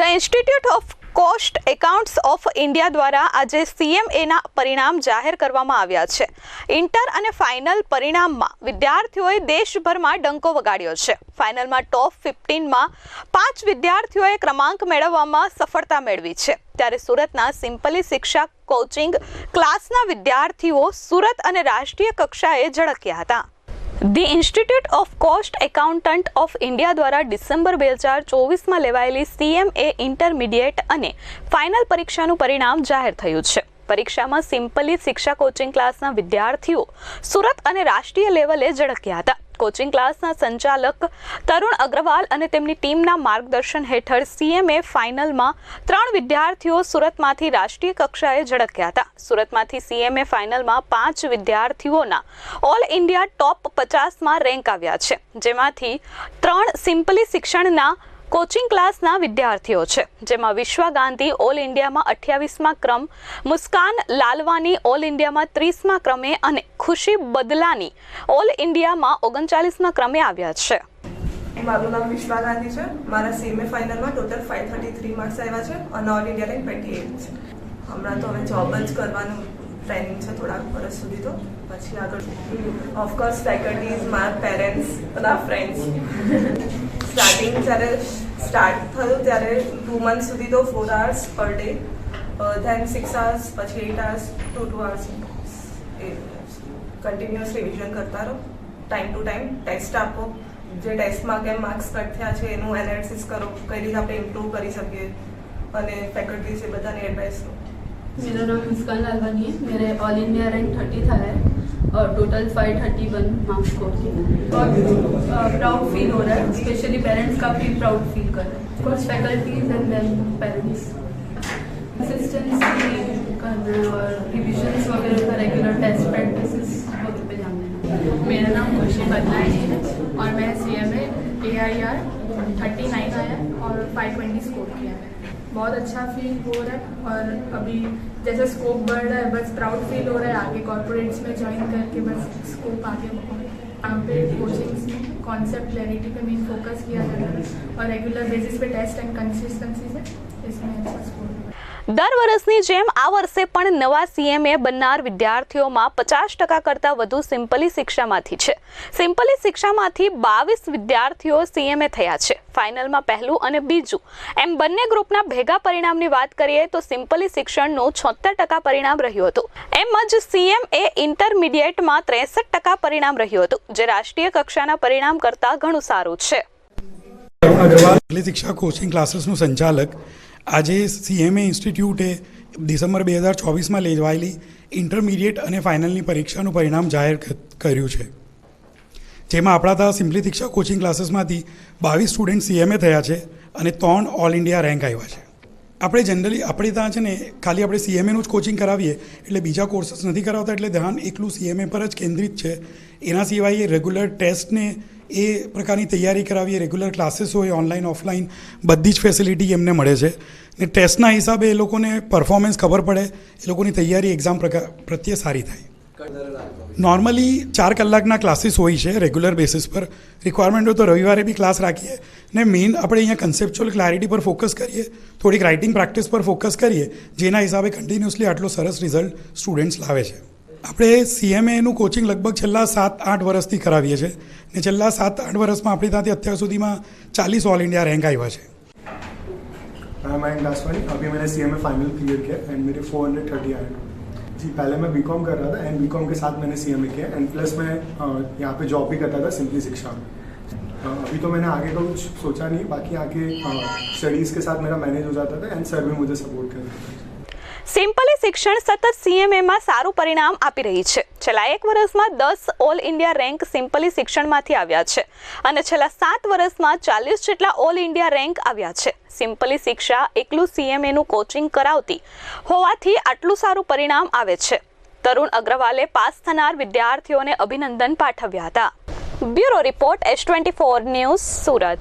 The institute of cost accounts of India દ્વારા આજે સીએમએના પરિણામ જાહેર કરવામાં આવ્યા છે. ઇન્ટર અને ફાઇનલ પરિણામમાં વિદ્યાર્થીઓએ દેશભરમાં ડંકો વગાડ્યો છે. ફાઇનલમાં ટોપ ફિફ્ટીનમાં પાંચ વિદ્યાર્થીઓએ ક્રમાંક મેળવવામાં સફળતા મેળવી છે. ત્યારે સુરતના સિમ્પલી શિક્ષા કોચિંગ ક્લાસના વિદ્યાર્થીઓ સુરત અને રાષ્ટ્રીય કક્ષાએ ઝળક્યા હતા. The institute of cost accountant of India દ્વારા ડિસેમ્બર બે હજાર ચોવીસમાં લેવાયેલી સીએમએ ઇન્ટરમીડિયેટ અને ફાઇનલ પરીક્ષાનું પરિણામ જાહેર થયું છે. પરીક્ષામાં સિમ્પલી શિક્ષા કોચિંગ ક્લાસના વિદ્યાર્થીઓ સુરત અને રાષ્ટ્રીય લેવલે ઝળક્યા હતા. કોચિંગ ક્લાસના સંચાલક તરુણ અગ્રવાલ અને તેમની ટીમના માર્ગદર્શન હેઠળ સીએમએ ફાઇનલમાં ત્રણ વિદ્યાર્થીઓ સુરતમાંથી રાષ્ટ્રીય કક્ષાએ ઝળક્યા હતા. સુરતમાંથી સીએમએ ફાઇનલમાં પાંચ વિદ્યાર્થીઓના ઓલ ઇન્ડિયા ટોપ પચાસમાં રેન્ક આવ્યા છે. જેમાંથી ત્રણ સિમ્પલી શિક્ષણના કોચિંગ ક્લાસના વિદ્યાર્થીઓ છે, જેમાં વિશ્વા ગાંધી ઓલ ઇન્ડિયામાં અઠ્યાવીસમાં ક્રમ, મુસ્કાન લાલવાની ઓલ ઇન્ડિયામાં ત્રીસમાં ક્રમે અને ખુશી બદલાની ઓલ ઇન્ડિયામાં ઓગણચાલીસમાં ક્રમે આવ્યા છે. મારું નામ વિશ્વા ગાંધી છે. મારા સેમી ફાઇનલમાં total five thirty three marks આવ્યા છે અને all India line twenty eight છે. હમણાં તો હવે જોબ જ કરવાનું પ્લાનિંગ છે થોડાક વર્ષ સુધી તો. પછી આગળ ઓફકોર્સ ફેકલ્ટીઝ મારા પેરેન્ટ્સ બધા ફ્રેન્ડ્સ સ્ટાર્ટિંગ જ્યારે સ્ટાર્ટ થયું ત્યારે ટુ મંથ સુધી તો four hours per day then six hours પછી eight hours two two hours એ કન્ટિન્યુઅસ રિવિઝન કરતા રહો ટાઈમ ટુ ટાઈમ ટેસ્ટ આપો જે ટેસ્ટમાં કેમ માર્ક્સ કટ થયા છે એનું એનાલિસિસ કરો કઈ રીતે આપણે ઇમ્પ્રૂવ કરી શકીએ અને ફેકલ્ટીઝ એ બધાની એડવાઇસ લો मेरा नाम मुस्कान लालवानी है मेरे ऑल इंडिया रैंक थर्टी था है और total five thirty one marks score किए बहुत प्राउड फील हो रहा है स्पेशली पेरेंट्स का भी प्राउड फील कर रहे हैं। Course faculties and then parents consistency करना और रिविजन्स वगैरह का रेगुलर टेस्ट प्रैक्टिस वगैरह पे ध्यान देना। मेरा नाम खुशी बदलानी है और मैं C M A I R thirty nine आया और फाइव ट्वेंटी स्कोर किया है। बहुत अच्छा फील हो रहा है और अभी जैसे स्कोप बढ़ रहा है, बस प्राउड फील हो रहा है आगे कॉर्पोरेट्स में ज्वाइन करके बस स्कोप आगे यहाँ पे कोचिंग्स में कॉन्सेप्ट क्लैरिटी पे मेन फोकस किया जा रहा है और रेगुलर बेसिस पे टेस्ट एंड कंसिस्टेंसी से इसमें अच्छा स्कोर દર વર્ષની જેમ આ વર્ષે પણ નવા સીએમએ બનનાર વિદ્યાર્થીઓમાં પચાસ ટકા કરતાં વધુ સિમ્પલી શિક્ષામાંથી છે. સિમ્પલી શિક્ષામાંથી બાવીસ વિદ્યાર્થીઓ સીએમએ થયા છે. ફાઇનલમાં પહેલું અને બીજું. એમ બંને ગ્રુપના ભેગા પરિણામની વાત કરીએ તો સિમ્પલી શિક્ષણનું છોતેર ટકા પરિણામ રહ્યું હતું. એમ જ સીએમએ ઇન્ટરમીડિયેટમાં ત્રેસઠ ટકા પરિણામ રહ્યું હતું, જે રાષ્ટ્રીય કક્ષાના પરિણામ કરતાં ઘણું સારું છે. શિક્ષા કોચિંગ ક્લાસીસનું સંચાલક આજે સીએમએ ઇન્સ્ટિટ્યૂટે ડિસેમ્બર બે હજાર ચોવીસમાં લેવાયેલી ઇન્ટરમિડિયેટ અને ફાઇનલની પરીક્ષાનું પરિણામ જાહેર કર્યું છે. જેમાં આપણા ત્યાં સિમ્પલી શિક્ષા કોચિંગ ક્લાસીસમાંથી બાવીસ સ્ટુડન્ટ સીએમએ થયા છે અને ત્રણ ઓલ ઇન્ડિયા રેન્ક આવ્યા છે. આપણે જનરલી આપણે ત્યાં છે ને ખાલી આપણે સીએમએનું જ કોચિંગ કરાવીએ એટલે બીજા કોર્સીસ નથી કરાવતા એટલે ધ્યાન એકલું સીએમએ પર જ કેન્દ્રિત છે. એના સિવાય રેગ્યુલર ટેસ્ટને એ પ્રકારની તૈયારી કરાવીએ રેગ્યુલર ક્લાસીસ હોય ઓનલાઈન ઓફલાઈન બધી જ ફેસિલિટી એમને મળે છે. ને ટેસ્ટના હિસાબે એ લોકોને પરફોર્મન્સ ખબર પડે, એ લોકોની તૈયારી એક્ઝામ પ્રત્યે સારી થાય. નોર્મલી ચાર કલાકના ક્લાસીસ હોય છે રેગ્યુલર બેસિસ પર. રિક્વાયરમેન્ટ હોય તો રવિવારે બી ક્લાસ રાખીએ. ને મેઇન આપણે અહીંયા કન્સેપ્ચ્યુઅલ ક્લેરિટી પર ફોકસ કરીએ, થોડીક રાઇટિંગ પ્રેક્ટિસ પર ફોકસ કરીએ, જેના હિસાબે કન્ટિન્યુઅસલી આટલો સરસ રિઝલ્ટ સ્ટુડન્ટ્સ લાવે છે. આપણે સીએમએનું કોચિંગ લગભગ છેલ્લા સાત આઠ વર્ષથી કરાવીએ છીએ ને છેલ્લા સાત આઠ વર્ષમાં આપણી ત્યાંથી અત્યાર સુધીમાં ચાલીસ ઓલ ઇન્ડિયા રેન્ક આવ્યા છે मैं मयंक दासवानी अभी मैंने C M A final clear किया एंड मेरे फोर हंड्रेड थर्टी आए जी पहले मैं बी कॉम कर रहा था एंड बी कॉम के साथ मैंने सी एम ए किया एंड प्लस मैं अ, यहाँ पे जॉब भी करता था सिंपली शिक्षा में अ, अभी तो मैंने आगे का कुछ सोचा नहीं बाकी आगे स्टडीज़ के साथ मेरा मैनेज हो जाता था एंड सर भी मुझे सपोर्ट कर रहे थे સિમ્પલી શિક્ષણ સતત સીએમએમાં સારું પરિણામ આપી રહી છે. છેલ્લા એક વર્ષમાં દસ ઓલ ઇન્ડિયા રેન્ક સિમ્પલી શિક્ષણમાંથી આવ્યા છે અને છેલ્લા સાત વર્ષમાં ચાલીસ જેટલા ઓલ ઇન્ડિયા રેન્ક આવ્યા છે. સિમ્પલી શિક્ષા એકલું સીએમએનું કોચિંગ કરાવતી હોવાથી આટલું સારું પરિણામ આવે છે. તરુણ અગ્રવાલે પાસ થનાર વિદ્યાર્થીઓને અભિનંદન પાઠવ્યા હતા. Bureau report S twenty four news Surat.